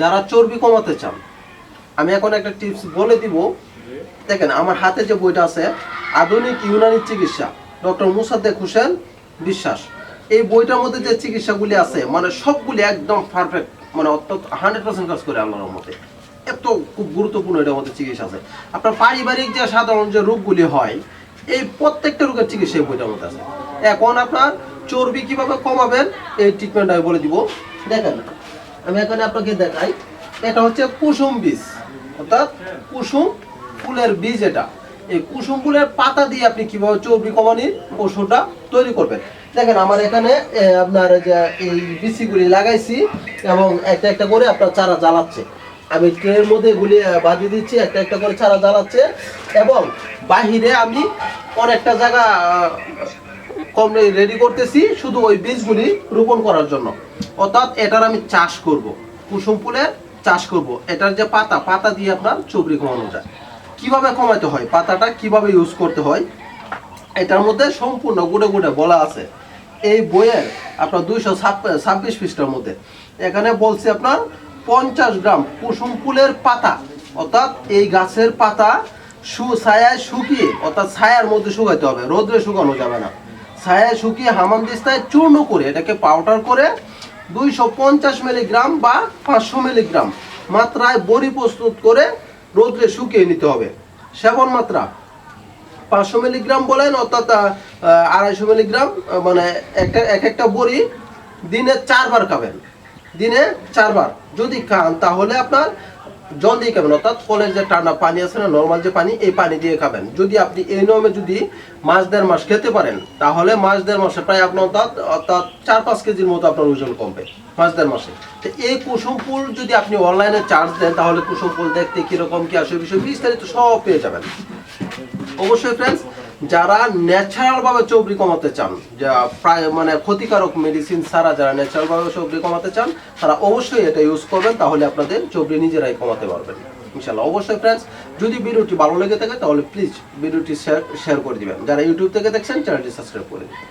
যারা চর্বি কমাতে চান, আমি এখন একটা টিপস বলে দিব। দেখেন, আমার হাতে যে বইটা আছে, আধুনিক ইউনানি চিকিৎসা, ডক্টর মুসাদ্দেক হোসেন বিশ্বাস। এই বইটার মধ্যে যে চিকিৎসাগুলি আছে মানে সবগুলি একদম পারফেক্ট মানে অত্যন্ত হান্ড্রেড পার্সেন্ট কাজ করে আল্লাহর মতে এত খুব গুরুত্বপূর্ণ এটার মধ্যে চিকিৎসা আছে। আপনার পারিবারিক যে সাধারণ যে রোগগুলি হয়, এই প্রত্যেকটা রোগের চিকিৎসা এই বইটার মধ্যে আছে। এখন আপনার চর্বি কীভাবে কমাবেন, এই ট্রিটমেন্ট আমি বলে দিব। দেখেন আমি এখানে আপনাকে দেখাই। এটা হচ্ছে কুসুম বীজ। অর্থাৎ কুসুম ফুলের বীজ এটা। এই কুসুম ফুলের পাতা দিয়ে আপনি কীভাবে চর্বি কমানির ওষুধটা তৈরি করবেন। দেখেন, আমার এখানে আপনার যে এই বিচিগুলি লাগাইছি এবং একটা একটা করে আপনার চারা জ্বালাচ্ছে। আমি ট্রেনের মধ্যে গুলি বাঁধিয়ে দিচ্ছি, একটা একটা করে চারা জ্বালাচ্ছে এবং বাহিরে আমি অনেকটা জায়গা কম রেডি করতেছি শুধু ওই বীজগুলি রোপণ করার জন্য। অর্থাৎ এটার আমি চাষ করব। কুসুম ফুলের চাষ করব। এটার যে পাতা পাতা দিয়ে আপনার চবরি কমানো যায়। কীভাবে কমাতে হয়? পাতাটা কীভাবে ইউজ করতে হয়? এটার মধ্যে সম্পূর্ণ গুড়ে গুড়ে বলা আছে। এই বইয়ের আপনার দুইশো ছাব্বিশ পৃষ্ঠার মধ্যে। এখানে বলছে আপনার পঞ্চাশ গ্রাম কুসুম ফুলের পাতা। অর্থাৎ এই গাছের পাতা সু ছায়ায় শুকিয়ে, অর্থাৎ ছায়ার মধ্যে শুকাইতে হবে। রোদ্রে শুকানো যাবে না। ছায়ায় শুকিয়ে হামান দিস্তায় চূর্ণ করে, এটাকে পাউডার করে দুইশো পঞ্চাশ মিলিগ্রাম বা পাঁচশো মিলিগ্রাম। মাত্রায় বড়ি প্রস্তুত করে রোদ্রে শুকিয়ে নিতে হবে। সেবন মাত্রা। পাঁচশো মিলিগ্রাম বলেন, অর্থাৎ আড়াইশো মিলিগ্রাম মানে একটা, এক একটা বড়ি দিনে চারবার খাবেন। দিনে চারবার। যদি খান, তাহলে আপনার জল দিয়ে খাবেন, অর্থাৎ কলের যে ঠান্ডা পানি আছে না নর্মাল যে পানি, এই পানি দিয়ে খাবেন। যদি আপনি এই নিয়মে যদি মাস দেড় মাস খেতে পারেন, তাহলে মাস দেড় মাসে প্রায় আপনার অর্থাৎ অর্থাৎ চার পাঁচ কেজির মতো আপনার ওজন কমবে, মাস দেড় মাসে। তো এই কুসুম ফুল যদি আপনি অনলাইনে চার্জ দেন, তাহলে কুসুম ফুল দেখতে কীরকম কি আসে বিষয় বিস্তারিত সব পেয়ে যাবেন। অবশ্যই ফ্রেন্ডস যারা ন্যাচারাল ভাবে চর্বি কমাতে চান, যা প্রায় মানে ক্ষতিকারক মেডিসিন ছাড়া যারা ন্যাচারাল ভাবে চর্বি কমাতে চান, তারা অবশ্যই এটা ইউজ করবেন, তাহলে আপনাদের চর্বি নিজেরাই কমাতে পারবেন। ইনশাল্লাহ অবশ্যই ফ্রেন্ডস যদি ভিডিওটি ভালো লেগে থাকে, তাহলে প্লিজ ভিডিওটি শেয়ার শেয়ার করে দিবেন। যারা ইউটিউব থেকে দেখছেন চ্যানেলটি সাবস্ক্রাইব করে দিবেন।